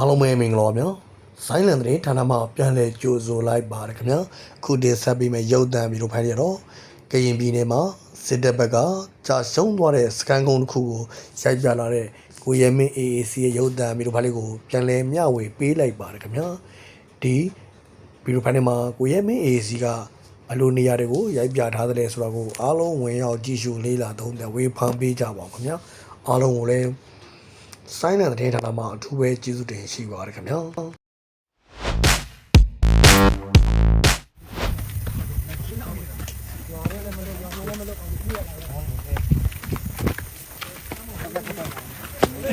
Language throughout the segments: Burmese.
အားလုံးပဲမင်္ဂလာပါဗျာဆိုင်းလန်တဲ့ဌာနမှာပြန်လည်ကြိုဆိုလိုက်ပါတယ်ခင်ဗျာအခုတင်ဆက်ပေးမယ့်ရုပ်သံဗီဒီယိုဖိုင်တွေတော့ကရင်ပြည်နယ်မှာစစ်တပ်ဘက်ကကြာရှုံးသွားတဲ့စကန်ကုန်းတစ်ခုကိုရိုက်ပြလာတဲ့ကိုရဲမင်း AAC ရဲ့ရုပ်သံဗီဒီယိုဖိုင်လေးကိုပြန်လည်မျှဝေပေးလိုက်ပါတယ်ခင်ဗျာဒီဗီဒီယိုဖိုင်ထဲမှာကိုရဲမင်း AAC ကဘယ်လိုနေရာတွေကိုရိုက်ပြထားသလဲဆိုတော့ကိုအားလုံးဝင်ရောက်ကြည့်ရှုလေးလာသုံးသပ်ဝေဖန်ပေးကြပါဦးခင်ဗျာအားလုံးကိုလည်း ဆိုင်းတဲ့သတင်းဌာနမှာအထူးပဲကျေးဇူးတင်ရှိပါရခင်ဗျာတ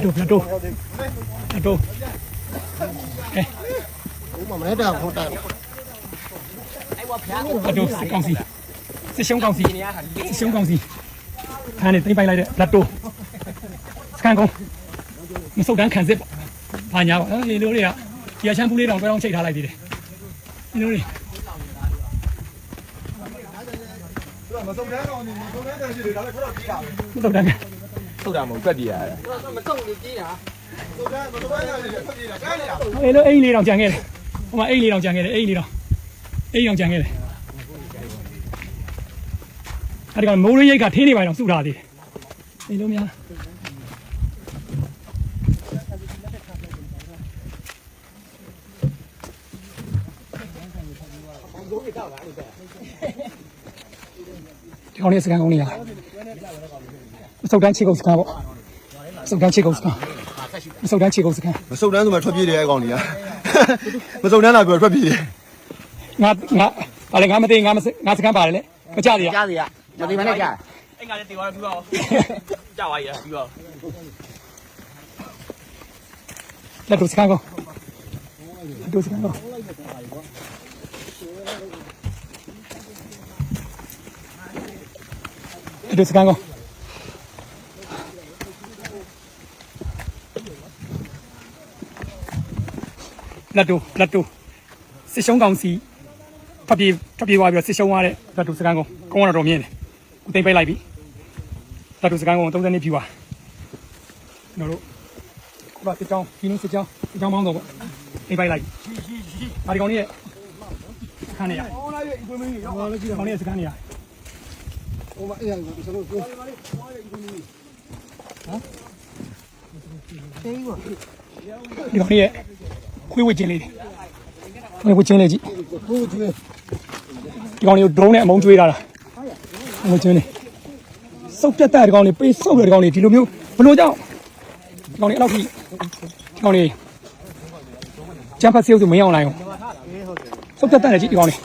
ို့တို့တို့အဲဦးမမနဲ့တောင်ဟုတ်တာအဲ့ဝါဖျားတို့စစ်ကောင်စီစစ်ရှုံးကောင်စီစစ်ရှုံးကောင်စီခန်းနဲ့တင်ပိုက်လိုက်တဲ့လက်တိုးစကန်ကောင် မစုတ်တန်းခံစစ်ပေါ့ဘာညာပါဒီလိုတွေကဒီအချမ်းပူလေးတောင်တွဲအောင်ချိတ်ထားလိုက်သေးတယ်ဒီလိုတွေမစုံတန်းတော့နေမစုံတန်းတန်းရှိတယ်ဒါလည်းခက်တော့ပြီးတာမစုတ်တန်းခံထုတ်တာမဟုတ်တွက်ပြရတယ်စုံတန်းမစုံတန်းတန်းရှိတယ်ထွက်ပြေးတာကဲနေတာအေးလို့အိမ်လေးတောင်ကြံခဲ့တယ်ဟိုမှာအိမ်လေးတောင်ကြံခဲ့တယ်အိမ်လေးတောင်အိမ်တောင်ကြံခဲ့တယ်အဲ့ဒီကောင်မိုးရင်းရိတ်ကထင်းနေပါတော့စုထားသေးတယ်အိမ်လုံးများ 公里是几公里啊？首天骑公司看不？首天骑公司看？首天骑公司看？首天怎么出比的还公里啊？我首天那边出比。俺俺俺们俺们是俺是干啥的嘞？我家里啊。家里啊。家里没在家。俺家里电话有不？家里有啊。来走去看个。走去看个。 လက်တို့စကန်ကောလက်တို့လက်တို့စစ်ရှုံးကောင်စီဖပြေဖပြေသွားပြီးတော့စစ်ရှုံးသွားတဲ့လက်တို့စကန်ကောကောင်းတော့မြင်တယ်ကိုသိမ့်ပိတ်လိုက်ပြီလက်တို့စကန်ကော30နှစ်ဖြူပါကျွန်တော်တို့ခုနစစ်ကြောင်းဒီနေ့စစ်ကြောင်းစစ်ကြောင်းပေါင်းတော့ပေါ့အိမ်ပိုက်လိုက်။ဒါဒီကောင်ကြီးရဲ့ စခန်းနေရ။အော်လာရဲ့အကွေမင်းကြီးရောက်ပါလေကြည့်။ခေါင်းနေစခန်းနေရ။ဟိုမှာအေးရပါကျွန်တော်ကို။ဟမ်။တေးပါ။ဒီကောင်ကြီးရဲ့ခွေးဝစ်ခြင်းလေးတွေ။ခွေးဝစ်ခြင်းလေးကြည့်။ခွေးဝစ်ခြင်း။ဒီကောင်ကြီးကို drone နဲ့အမုံကျွေးထားတာ။အမုံကျွေးနေ။စုပ်ပြတ်တဲ့ဒီကောင်ကြီးပေးစုပ်တဲ့ဒီကောင်ကြီးဒီလိုမျိုးဘလို့ကြောင့်ဒီကောင်ကြီးအဲ့လောက်ကြီးဒီကောင်ကြီးဂျမ်ဖတ်ဆေးဆိုမင်းအောင်လိုက်အောင် ပ်ပြတ်တဲ့ကြည့်ဒီကောင်လေး